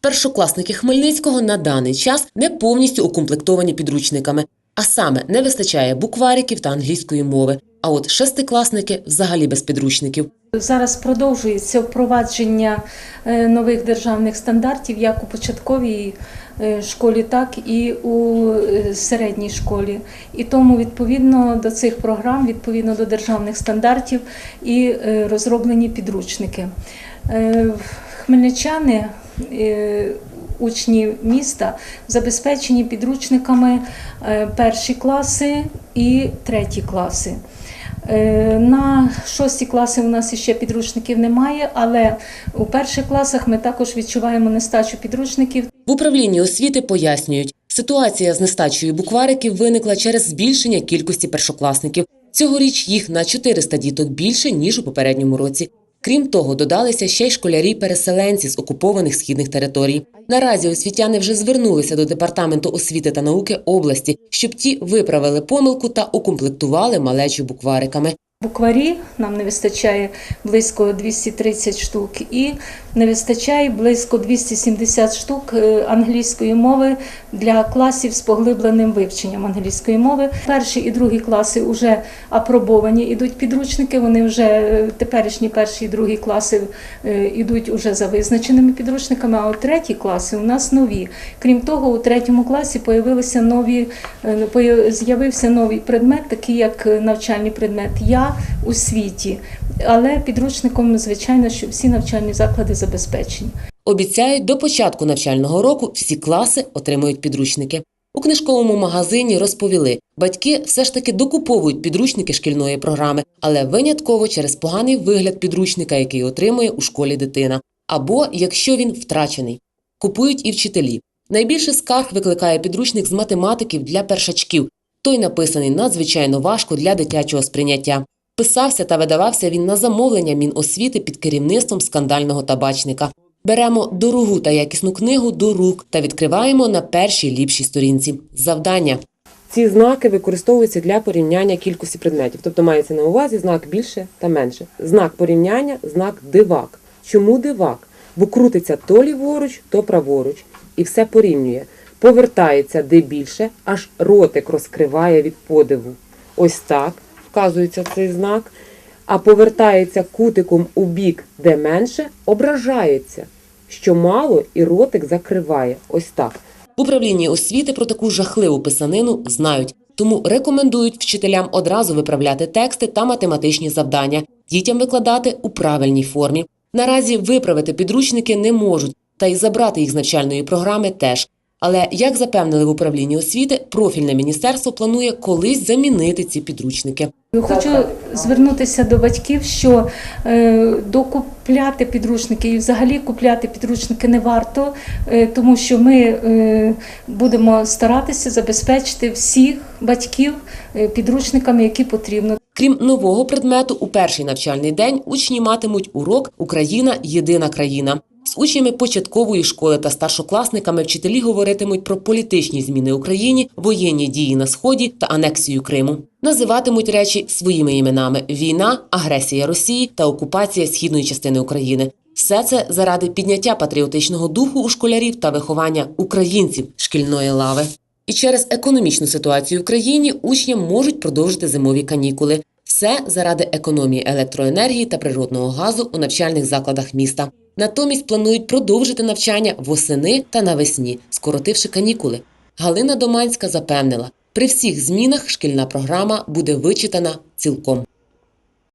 Першокласники Хмельницького на даний час не повністю укомплектовані підручниками, а саме не вистачає буквариків та англійської мови. А от шестикласники взагалі без підручників. Зараз продовжується впровадження е, нових державних стандартів як у початковій е, школі, так і у е, середній школі. І тому відповідно до цих програм, відповідно до державних стандартів, і розроблені підручники. Хмельничани. Е, Учні міста забезпечені підручниками е, перші класи і треті класи. Е, На шості класи у нас ще підручників немає, але у перших класах ми також відчуваємо нестачу підручників. В управлінні освіти пояснюють, ситуація з нестачею буквариків виникла через збільшення кількості першокласників. Цьогоріч їх на 400 діток більше ніж у попередньому році. Крім того, додалися ще й школярі-переселенці з окупованих східних територій. Наразі освітяни вже звернулися до департаменту освіти та науки області, щоб ті виправили помилку та укомплектували малечу буквариками. Букварі нам не вистачає близько 230 штук, і не вистачає близько 270 штук е, англійської мови для класів з поглибленим вивченням англійської мови. Перші і другі класи вже апробовані, ідуть підручники. Вони вже е, теперішні перші і другі класи е, ідуть уже за визначеними підручниками. А от треті класи у нас нові. Крім того, у третьому класі появилися нові е, з'явився новий предмет, такий як е, навчальний предмет Я у світі. Але підручником, звичайно, що всі навчальні заклади забезпечені. Обіцяють, до початку навчального року всі класи отримують підручники. У книжковому магазині розповіли, батьки все ж таки докуповують підручники шкільної програми, але винятково через поганий вигляд підручника, який отримує у школі дитина, або якщо він втрачений. Купують і вчителі. Найбільше скарг викликає підручник з математиків для першачків. Той написаний надзвичайно важко для дитячого сприйняття. Писався та видавався він на замовлення Міносвіти під керівництвом скандального табачника. Беремо дорогу та якісну книгу до рук та відкриваємо на першій ліпшій сторінці. Завдання. Ці знаки використовуються для порівняння кількості предметів, тобто мається на увазі знак більше та менше. Знак порівняння, знак дивак. Чому дивак? Бо крутиться то ліворуч, то праворуч, і все порівнює. Повертається де більше, аж ротик розкриває від подиву. Ось так вказується цей знак. А повертається кутиком у бік, де менше, ображається, що мало і ротик закриває. Ось так. В управлінні освіти про таку жахливу писанину знають, тому рекомендують вчителям одразу виправляти тексти та математичні завдання, дітям викладати у правильній формі. Наразі виправити підручники не можуть, та й забрати їх з навчальної програми теж. Але як запевнили в управлінні освіти, профільне міністерство планує колись замінити ці підручники. Хочу звернутися до батьків, що е, докупляти підручники і взагалі купляти підручники не варто, е, тому що ми е, будемо старатися забезпечити всіх батьків підручниками, які потрібно. Крім нового предмету, у перший навчальний день учні матимуть урок Україна єдина країна. З учнями початкової школи та старшокласниками вчителі говоритимуть про політичні зміни Україні, воєнні дії на сході та анексію Криму. Називатимуть речі своїми іменами: війна, агресія Росії та окупація східної частини України. Все це заради підняття патріотичного духу у школярів та виховання українців шкільної лави. І через економічну ситуацію в країні учням можуть продовжити зимові канікули. Все заради економії електроенергії та природного газу у навчальних закладах міста. Натомість планують продовжити навчання восени та навесні, скоротивши канікули. Галина Доманська запевнила, при всіх змінах шкільна програма буде вичитана цілком.